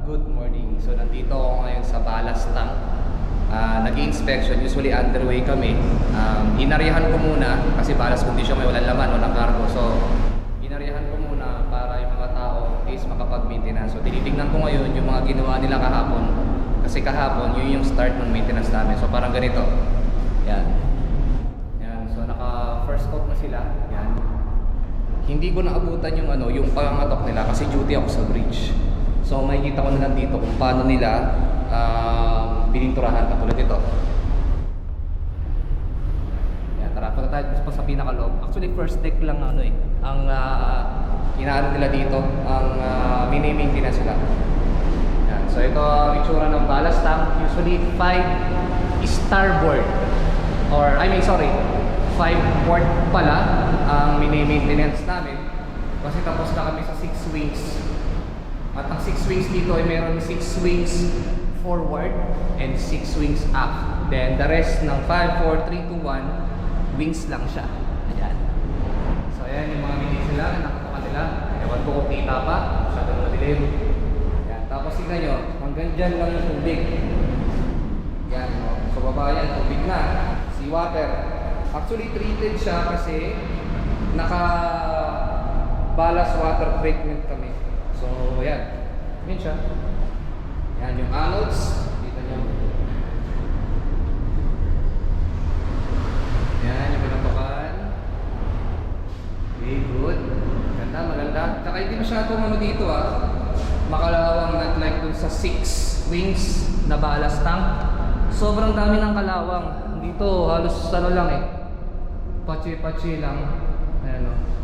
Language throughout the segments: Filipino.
Good morning. So nandito ako ngayon sa ballast tank. Ah, nag-inspection, usually underway kami. Um, inarihan ko muna kasi ballast condition may walang laman, walang cargo. So inarihan ko muna para yung mga tao is makapag-maintenance. So tinitingnan ko ngayon yung mga ginawa nila kahapon. Kasi kahapon, yun yung start ng maintenance namin. So parang ganito. Yan. Yan. So naka first coat na sila. Yan. Hindi ko naabutan yung ano, yung pangatok nila kasi duty ako sa bridge. So makikita ko na lang dito kung paano nila um, pininturahan katulad nito. Yan, tara, punta tayo pa sa pinakaloob. Actually, first deck lang ano eh. Ang uh, inaano nila dito, ang uh, mini-maintenance sila. Yan. So ito ang itsura ng ballast tank. Usually 5 starboard or I mean sorry, 5 port pala ang mini-maintenance namin. Kasi tapos na kami sa 6 wings. At ang 6 wings dito ay meron 6 wings forward and 6 wings aft. Then the rest ng 5, 4, 3, 2, 1 wings lang siya. Ayan. So ayan yung mga mini sila, nakatuka nila. Ewan ko kung kita pa, masyado na madilim. Yan. Tapos tignan nyo, hanggang dyan lang yung tubig. Yan, no? so baba yan, tubig na. Seawater. Actually, treated siya kasi naka ballast water treatment kami. So, yan. Yan siya. Yan, yung anodes. Kita nyo. Yan, yung pinatukan. Okay, good. Ganda, maganda. Tsaka hindi masyadong ano dito ah. Makalawang not like dun sa 6 wings na ballast tank. Sobrang dami ng kalawang. Dito halos ano lang eh. Pachi-pachi lang. Ayan o. Yan.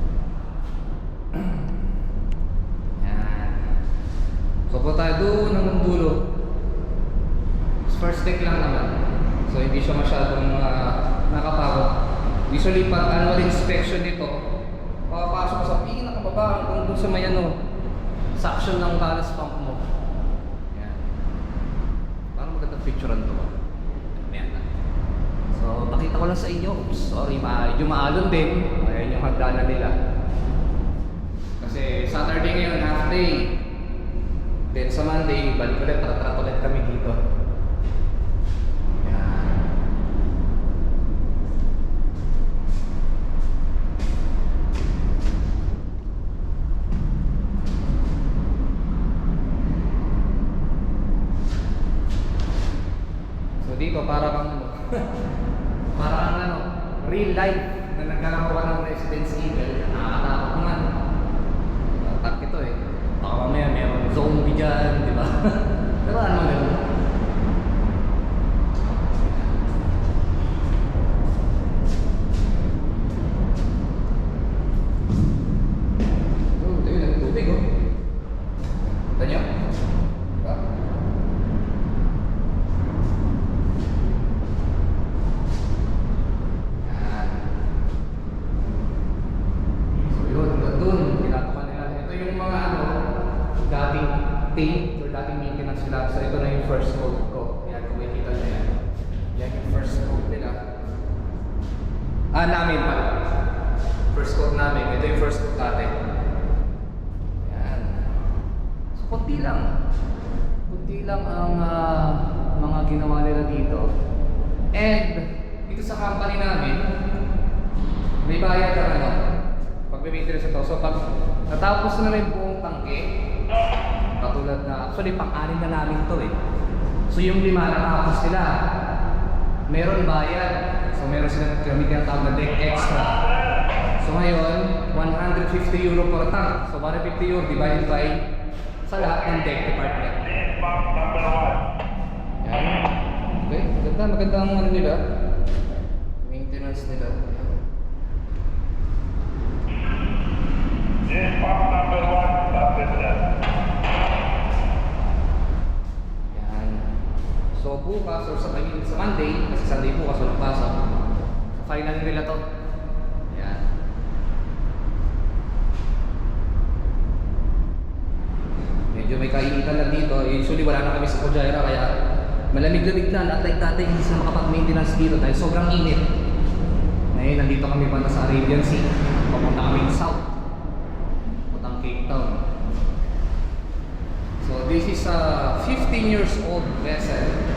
Po tayo doon hanggang dulo. First deck lang naman. So hindi siya masyadong uh, nakapagod. Usually pag annual inspection nito, papasok sa pinakababa hanggang doon sa may ano, suction ng ballast pump mo. Yan. Parang magandang picturean to. ah. Yan na. So, pakita ko lang sa inyo. Oops, sorry, medyo maalon din. Ayan yung hagdanan nila. Kasi Saturday ngayon, half day. Then sa Monday, balik ulit, tara ulit kami dito. Yan. So dito para kang ano, para kang ano, real life na nagkakaroon ng Residence Evil, nakakatakot naman. Tatak ito eh. Baka meron zombie dyan, di ba? Pero ano ganun? Nila. So ito na yung first coat ko. Yan, kung makikita nyo yan. Yan yung first coat nila. Ah, namin pala. First coat namin. Ito yung first coat natin. Yan. So, kunti lang. Kunti lang ang ah, mga ginawa nila dito. And, dito sa company namin, may bayad ka ano, pag may maintenance ito. So, pag natapos na rin buong tangke, actually, pang-anin na namin to eh. So, yung lima natapos nila, meron bayad. So, meron sila kami tinatawag na deck extra. So, ngayon, 150 euro per tank. So, 150 euro divided by sa lahat ng deck department. Yan. Okay, maganda, maganda ang ano nila. Maintenance nila. Monday, kasi Sunday bukas walang pasok. So final nila to. Yan. Medyo may kainitan lang dito. Usually wala na kami sa Kojaira kaya malamig-lamig na. Not like dati hindi sila makapag-maintenance dito dahil sobrang init. Ngayon nandito kami banda sa Arabian Sea. Papunta kami south. Putang Cape Town. So this is a 15 years old vessel.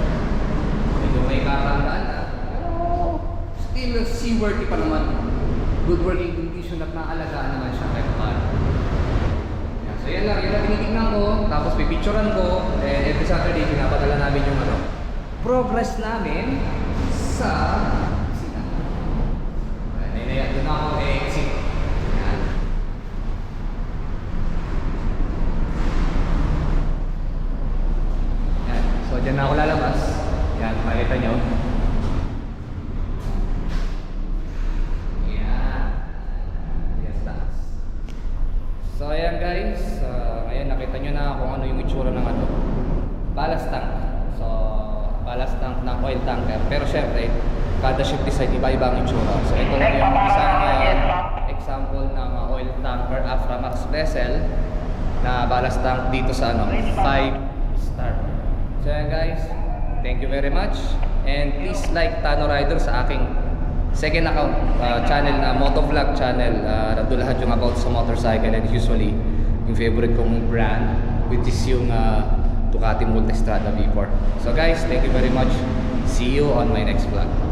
May kakandaan na. Pero still seaworthy pa naman. Good working condition at naalagaan naman siya kahit paano. So yan lang, yan lang tinitignan ko. Tapos pipicturean ko. Eh, every Saturday pinapadala namin yung ano, progress namin sa sina. Ayan, doon ako exit. Yan. Yan. So, dyan na ako lalabas. Yan, makikita nyo. Yan. Yes, taas. So, ayan guys. Uh, ngayon, nakita nyo na kung ano yung itsura ng ano. Ballast tank. So, ballast tank ng oil tanker. Pero syempre, kada ship design, iba-iba ang itsura. So, ito lang yung isang uh, example ng uh, oil tanker Aframax vessel na ballast tank dito sa ano, 5 star. So yan guys, thank you very much. And please like Tano Rider sa aking second account uh, channel na motovlog channel. Uh, lahat yung about sa motorcycle and usually yung favorite kong brand which is yung uh, Ducati Multistrada V4. So guys, thank you very much. See you on my next vlog.